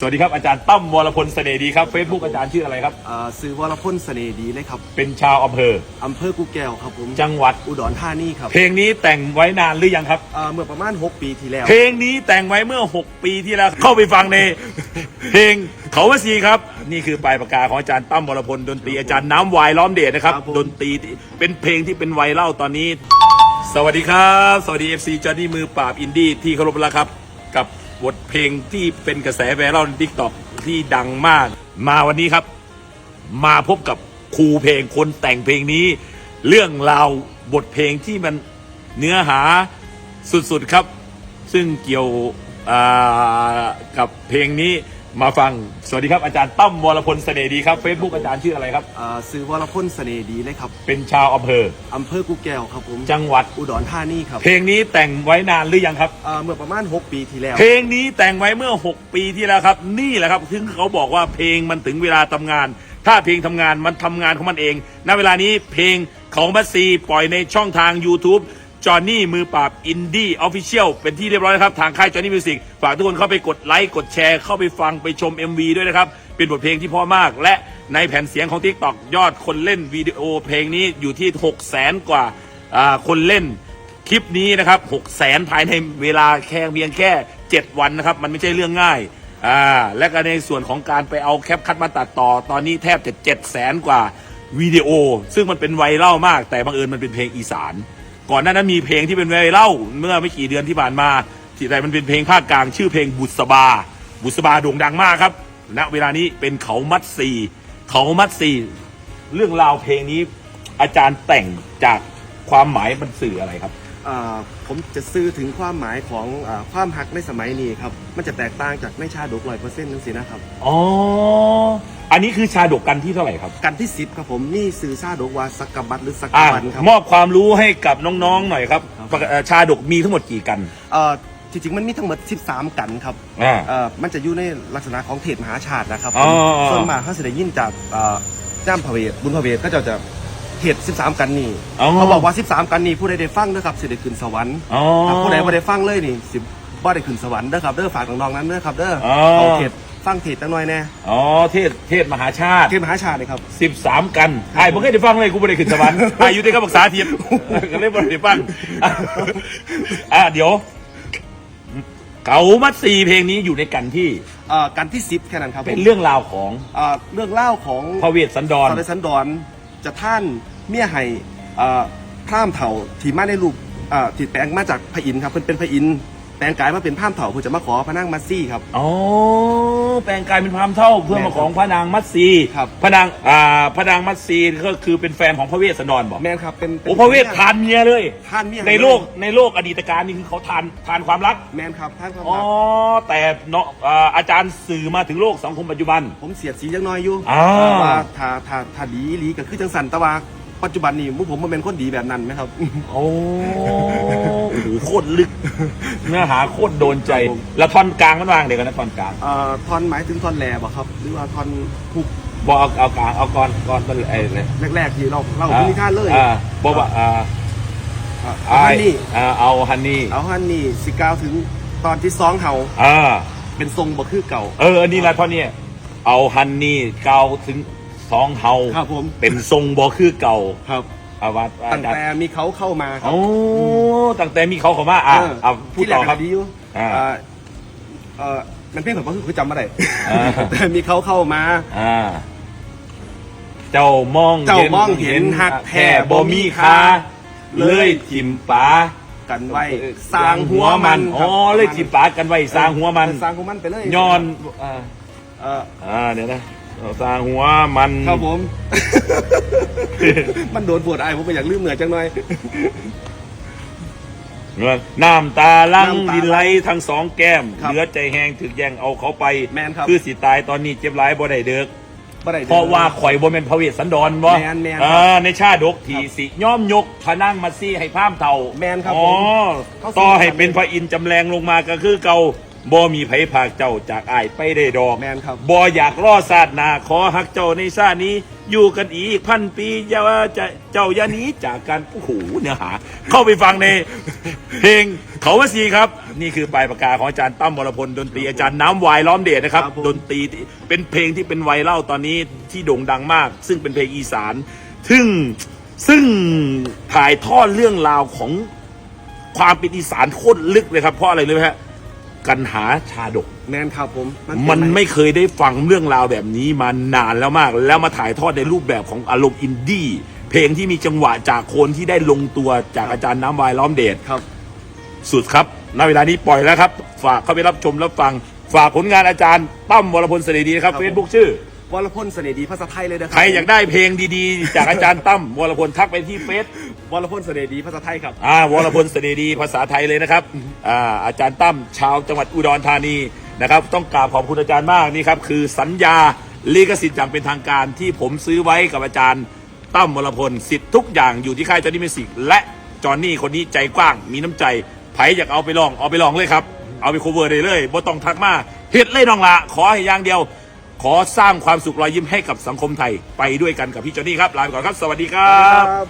สวัสดีครับอาจารย์ตั้มวรพลเสน่ห์ดีครับเฟซบุ๊กอาจารย์ชื่ออะไรครับอ่าซื้อวรพลเสน่ห์ดีเลยครับเป็นชาวอำเภออำเภอกูแก้วครับผมจังหวัดอุดรธานีครับเพลงนี้แต่งไว้นานหรือยังครับอ่าเมื่อประมาณ 6 ปีที่แล้ว เพลงนี้แต่งไว้เมื่อ 6 ปีที่แล้ว เข้าไปฟังใน เพลงเขาวสีครับ นี่คือปลายปากกาของอาจารย์ตั้มวรพลดนตรีอาจารย์น้ำวายล้อมเดชนะครับ ครับผม ดนตรีที่เป็นเพลงที่เป็นไวรัลตอนนี้ สวัสดีครับ สวัสดี FC จอห์นนี่มือปราบอินดี้ที่เคารพรักครับ กับ บทเพลงที่เป็นกระแสไวรัลในทิกตอกที่ดังมาก มาวันนี้ครับ มาพบกับครูเพลงคนแต่งเพลงนี้ เรื่องราวบทเพลงที่มันเนื้อหาสุดๆครับ ซึ่งเกี่ยวกับเพลงนี้ มาฟัง สวัสดีครับอาจารย์ตั้มวรพลเสน่ห์ดีครับเฟซบุ๊กอาจารย์ชื่ออะไรครับ อ่าซื้อวรพลเสน่ห์ดีเลยครับเป็นชาวอำเภอ อำเภอกูแก้วครับผมจังหวัด อุดรธานีครับเพลงนี้แต่งไว้นานหรือยังครับ อ่าเมื่อประมาณ 6 ปีที่แล้ว เพลงนี้แต่งไว้เมื่อ 6 ปีที่แล้วครับ นี่แหละครับถึงเขาบอกว่าเพลงมันถึงเวลาทำงาน ถ้าเพลงทำงานมันทำงานของมันเอง ณเวลานี้เพลงของมัสซีปล่อยในช่องทาง YouTube จอห์นนี่มือปราบอินดี้ออฟฟิเชียลเป็นที่เรียบร้อยแล้วครับ ทางค่ายจอห์นนี่มิวสิกฝากทุกคนเข้าไปกดไลค์ กดแชร์ เข้าไปฟังไปชม MV ด้วยนะครับ เป็นบทเพลงที่เพราะมาก และในแผ่นเสียงของ TikTok ยอดคนเล่นวิดีโอเพลงนี้อยู่ที่ 6 0แสนกว่าอ่าคนเล่นคลิปนี้นะครับ6 0แสนภายในเวลาแค่เพียงแค่ 7 วันนะครับ มันไม่ใช่เรื่องง่ายอ่าและก็ในส่วนของการไปเอาแคปคัดมาตัดต่อ ตอนนี้แทบจะ7 0 0แสนกว่าวิดีโอ ซึ่งมันเป็นไวรัลมาก แต่บังเอิญมันเป็นเพลงอีสาน ก่อนหน้านั้นมีเพลงที่เป็นไวรัลเมื่อไม่กี่เดือนที่ผ่านมาที่แต่มันเป็นเพลงภาคกลาง ชื่อเพลงบุษบา บุษบาโด่งดังมากครับณเวลานี้เป็นเขามัดซีเขามัดซีเรื่องราวเพลงนี้อาจารย์แต่งจากความหมายมันสื่ออะไรครับ ผมจะซื้อถึงความหมายของอาความหักในสมัยนี้ครับ มันจะแตกต่างจากในชาดกร้อยเปอร์เซ็นต์นั่นสินะครับ อ๋อ อันนี้คือชาดกกันที่เท่าไหร่ครับ กันที่สิบครับผมนี่ซื้อชาดกว่าสักกบัตหรือสักกอ่าวันครับมอบความรู้ให้กับน้องๆหน่อยครับครับปกเอ่อชาดกมีทั้งหมดกี่กันเอ่อจริงๆมันมีทั้งหมด 13 กันครับอ่าเอ่อมันจะอยู่ในลักษณะของเทศมหาชาตินะครับอ๋อส่วนมากเขาจะได้ยินจากเอ่อจ้ามพระเวทบุญพระเวทก็จะจะ เทศ13 กันนี่อ๋อ เขาบอกว่า 13 กันนี่ผู้ใดได้ฟังนะครับสิได้ขึ้นสวรรค์อ๋อ ถ้าผู้ใดบ่ได้ฟังเลยนี่สิบ่ได้ขึ้นสวรรค์เด้อครับเด้อฝากน้องๆนั้นเด้อครับเด้ออ๋อเอาเทศฟังเทศจังหน่อยแน่อ๋อเทศเทศมหาชาติ เทศมหาชาติเลยครับสิบสามกันไอ้ผมเคยได้ฟังเลยกูไม่ได้ขึ้นสวรรค์อายุที่เขาปรึกษาเทียมก็เลยไม่ได้ฟังอะเดี๋ยว เก๋ามัดซีเพลงนี้อยู่ในกันที่ เอ่อกันที่10แค่นั้นครับเป็นเรื่องราวของเอ่อเรื่องเล่าของพระเวสสันดรตอนในสันดอน จะท่านเมียให้เอ่อพร่ามเถาที่มาในรูปที่แปลงมาจากพระอินทร์ครับเพิ่นเป็นพระอินทร์ แปลงกายมาเป็นพร่ามเถาเพื่อจะมาขอพระนางมัสซี่ครับ อ๋อแปลงกายเป็นพรามเท่าเพื่อมาของพระนางมัตสีครับ พระนางอ่าพระนางมัตสีก็คือเป็นแฟนของพระเวสสันดรบอกแม่นครับเป็นป็น โอ้พระเวสทานเมียเลยท่านเมีย ในโลกในโลกอดีตการนี่คือเขาทานทานความรักแม่นครับท่านครับอ๋อแต่เนาะอ่าอาจารย์สื่อมาถึงโลกสังคมปัจจุบัน ผมเสียดสีจังน้อยอยู่อ่า ว่าถ้าถ้าถ้าดีอีหลีก็คือจังสันแต่ว่าปัจจุบันนี้มุผมมันเป็นคนดีแบบนั้นไหมครับ โอ้ โหโคตรลึก เนื้อหาโคตรโดนใจแล้วท่อนกลางมันวางเดี๋ยวกันนะท่อนกลางเอ่อท่อนหมายถึงท่อนแหลบ่ครับ หรือว่าท่อนฮุกบอกเอาเอากลางเอาก่อนก่อนก็เลยไอ้เลยแรกๆที่เราเราพินิท่านเลยอ่าบอกว่าอ่าอ่าเอาฮันนี่อ่าเอาฮันนี่เอาฮันนี่สิกล่าวถึงตอนที่สองเฮาอ่าเป็นทรงบ่คือเก่า เอออันนี้แหละท่อนนี้เอาฮันนี่เกาถึงสองเฮาครับผม เป็นทรงบอคือเก่า ครับ อาวัดอาตั้งจารย์แต่มีเขาเข้ามาครัโอ้ตั้งแต่มีเขาเข้ามาอะเออเอาพูดที่แรต่อกครับก็ดีอยู่อ่าเอ่อเออมันเพียงแต่ว่าคือจำไม่ได้อ่า แต่มีเขาเข้ามา อ่า เจ้ามองเจ้ามองเห็นหักแท้บ่มีค่า เลยทิมป๋ากันไว้สร้างหัวมันอ๋อเลยทิมป๋ากันไว้สร้างหัวมันสร้างหัวมันไปเลยย้อน อ่า เอออ่าเดี๋ยวนะ เอาสร้างหัวมันครับผม มันโดนปวดไอ้ผมไม่อยากลืมเหนือจังหน่อยน้ำตาลังน้ำตาดินไหลทั้งสองแก้ม ครับเหลือใจแห้งถึกแย่งเอาเขาไปแม่นครับคือสิตายตอนนี้เจ็บหลายบ่ได้เด้อ บ่ได้ด้อ เพราะว่าข่อยบ่แม่นพระเวสสันดรบ่แม่นแม่นอ่าในชาดกที่สิย่อมยกพระนั่งมาซี่ให้พร่ามเท่าแม่นครับอ๋อผมเขาต่อให้สื่อสารเป็นพระอินทร์จำแรงลงมาก็คือเก่า บ่มีไผภาคเจ้าจากอ้ายไปได้ดอกแม่นครับ บ่อยากรอศาสตร์หนาขอฮักเจ้าในชาตินี้ อยู่กันอีกพันปีอย่าว่าจะเจ้าอย่าหนี้จากกันโอ้โหเนื้อหา เข้าไปฟังใน เพลงเขาว่าสีครับ นี่คือปลายปากกาของอาจารย์ตั้มวรพลดนตรีอาจารย์น้ำวายล้อมเดชนะครับ ครับผม ดนตรีที่เป็นเพลงที่เป็นไวรัลตอนนี้ที่โด่งดังมาก ซึ่งเป็นเพลงอีสาน ซึ่งซึ่งถ่ายทอดเรื่องราวของความเป็นอีสานโคตรลึกเลยครับเพราะอะไรรู้ไหมฮะ กันหาชาดก แมนครับผมมันไม่เคยได้ฟังเรื่องราวแบบนี้มานานแล้วมาก แล้วมาถ่ายทอดในรูปแบบของอารมณ์อินดี้เพลงที่มีจังหวะจากคนที่ได้ลงตัวจากอาจารย์น้ำวายล้อมเดชครับ สุดครับณเวลานี้ปล่อยแล้วครับ ฝากเข้าไปรับชมรับฟัง ฝากผลงานอาจารย์ตั้มวรพลเสน่ห์ดีนะครับครับเฟผมซบุ๊กชื่อ วรพลเสน่ห์ดีภาษาไทยเลยนะครัใครอยากได้เพลงดีๆ จากอาจารย์ตั้มวรพลทักไปที่เฟซวรพลเสน่ห์ดีภาษาไทยครับอ่าวรพลเสน่ห์ดีภาษาไทยเลยนะครับอ่าอาจารย์ตั้มชาวจังหวัดอุดรธานีนะครับ ต้องกราบขอบคุณอาจารย์มากนี่ครับคือสัญญาลิขสิทธิ์อย่างเป็นทางการที่ผมซื้อไว้กับอาจารย์ตั้มวรพลสิทธิ์ทุกอย่างอยู่ที่ค่ายจอห์นนี่มิวสิกและจอห์นนี่คนนี้ใจกว้าง มีน้ำใจไผอยากเอาไปลองเอาไปลองเลยครับเอาไปโคเวอร์ได้เลยบ่ต้องทักมาเฮ็ดเลยน้องละขอให้อย่างเดียว ขอสร้างความสุขรอยยิ้มให้กับสังคมไทยไปด้วยกันกับพี่จอห์นี่ครับลาไปก่อนครับ สวัสดีครับ